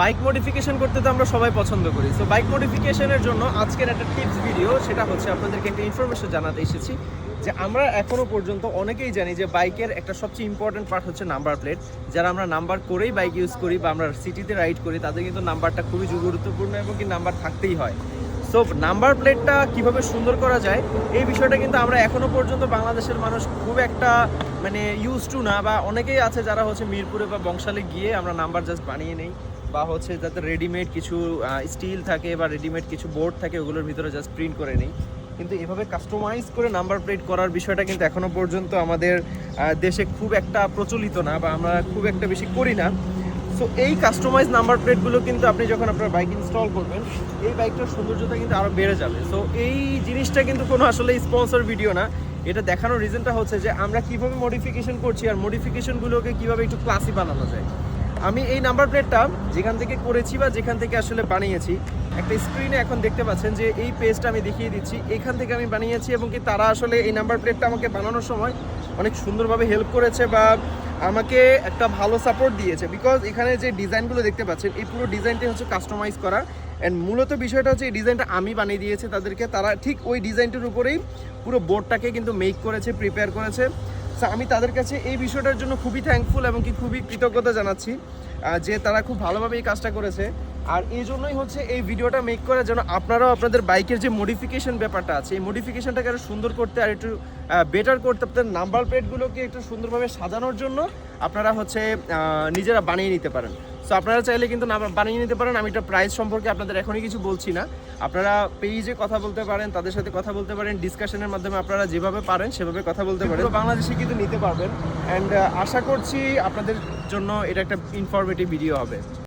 Bike modification করতে তো আমরা সবাই পছন্দ করি। সো বাইক মডিফিকেশনের জন্য আজকের একটা টিপস ভিডিও সেটা হচ্ছে আপনাদেরকে একটা ইনফরমেশন জানাতে এসেছি যে আমরা এখনও পর্যন্ত অনেকেই জানি যে বাইকের একটা সবচেয়ে ইম্পর্টেন্ট পার্ট হচ্ছে নাম্বার প্লেট যারা আমরা নাম্বার করেই বাইক ইউজ করি বা আমরা সিটিতে রাইড করি, তাদের কিন্তু নাম্বারটা খুবই গুরুত্বপূর্ণ এবং কি নাম্বার থাকতেই হয়। সো নাম্বার প্লেটটা কীভাবে সুন্দর করা যায়, এই বিষয়টা কিন্তু আমরা এখনও পর্যন্ত বাংলাদেশের মানুষ খুব একটা মানে ইউজ টু না বা অনেকেই আছে যারা হচ্ছে মিরপুরে বা বংশালে গিয়ে আমরা নাম্বার জাস্ট বানিয়ে নেই। বা হচ্ছে যাতে রেডিমেড কিছু স্টিল থাকে বা রেডিমেড কিছু বোর্ড থাকে, ওগুলোর ভিতরে জাস্ট প্রিন্ট করে নিই। কিন্তু এভাবে কাস্টমাইজ করে নাম্বার প্লেট করার বিষয়টা কিন্তু এখনও পর্যন্ত আমাদের দেশে খুব একটা প্রচলিত না বা আমরা খুব একটা বেশি করি না। সো এই কাস্টমাইজ নাম্বার প্লেটগুলো কিন্তু আপনি যখন আপনার বাইক ইনস্টল করবেন, এই বাইকটার সৌন্দর্যতা কিন্তু আরও বেড়ে যাবে। সো এই জিনিসটা কিন্তু কোনো আসলে স্পন্সর ভিডিও না। এটা দেখানোর রিজনটা হচ্ছে যে আমরা কীভাবে মডিফিকেশন করছি আর মডিফিকেশনগুলোকে কীভাবে একটু ক্লাসি বানানো যায়। আমি এই নাম্বার প্লেটটা যেখান থেকে করেছি বা যেখান থেকে আসলে বানিয়েছি, একটা স্ক্রিনে এখন দেখতে পাচ্ছেন যে এই পেজটা আমি দেখিয়ে দিচ্ছি। এখান থেকে আমি বানিয়েছি এবং কি তারা আসলে এই নাম্বার প্লেটটা আমাকে বানানোর সময় অনেক সুন্দরভাবে হেল্প করেছে বা আমাকে একটা ভালো সাপোর্ট দিয়েছে। বিকজ এখানে যে ডিজাইনগুলো দেখতে পাচ্ছেন, এই পুরো ডিজাইনটি হচ্ছে কাস্টমাইজ করা। অ্যান্ড মূলত বিষয়টা হচ্ছে এই ডিজাইনটা আমি বানিয়ে দিয়েছি তাদেরকে। তারা ঠিক ওই ডিজাইনটার উপরেই পুরো বোর্ডটাকে কিন্তু মেক করেছে প্রিপেয়ার করেছে। আমি তাদের কাছে এই বিষয়টার জন্য খুবই থ্যাঙ্কফুল এবং কি খুবই কৃতজ্ঞতা জানাচ্ছি যে তারা খুব ভালোভাবে এই কাজটা করেছে। আর এই জন্যই হচ্ছে এই ভিডিওটা মেক করার যেন আপনারাও আপনাদের বাইকের যে মডিফিকেশন ব্যাপারটা আছে, এই মডিফিকেশনটাকে আরও সুন্দর করতে আর একটু বেটার করতে আপনার নাম্বার প্লেটগুলোকে একটু সুন্দরভাবে সাজানোর জন্য আপনারা হচ্ছে নিজেরা বানিয়ে নিতে পারেন। সো আপনারা চাইলে কিন্তু না বানিয়ে নিতে পারেন। আমি এটা প্রাইস সম্পর্কে আপনাদের এখনই কিছু বলছি না। আপনারা পেজে কথা বলতে পারেন, তাদের সাথে কথা বলতে পারেন ডিসকাশনের মাধ্যমে আপনারা যেভাবে পারেন, সেভাবে কথা বলতে পারেন। পুরো বাংলাদেশে কিন্তু নিতে পারবেন। অ্যান্ড আশা করছি আপনাদের জন্য এটা একটা ইনফরমেটিভ ভিডিও হবে।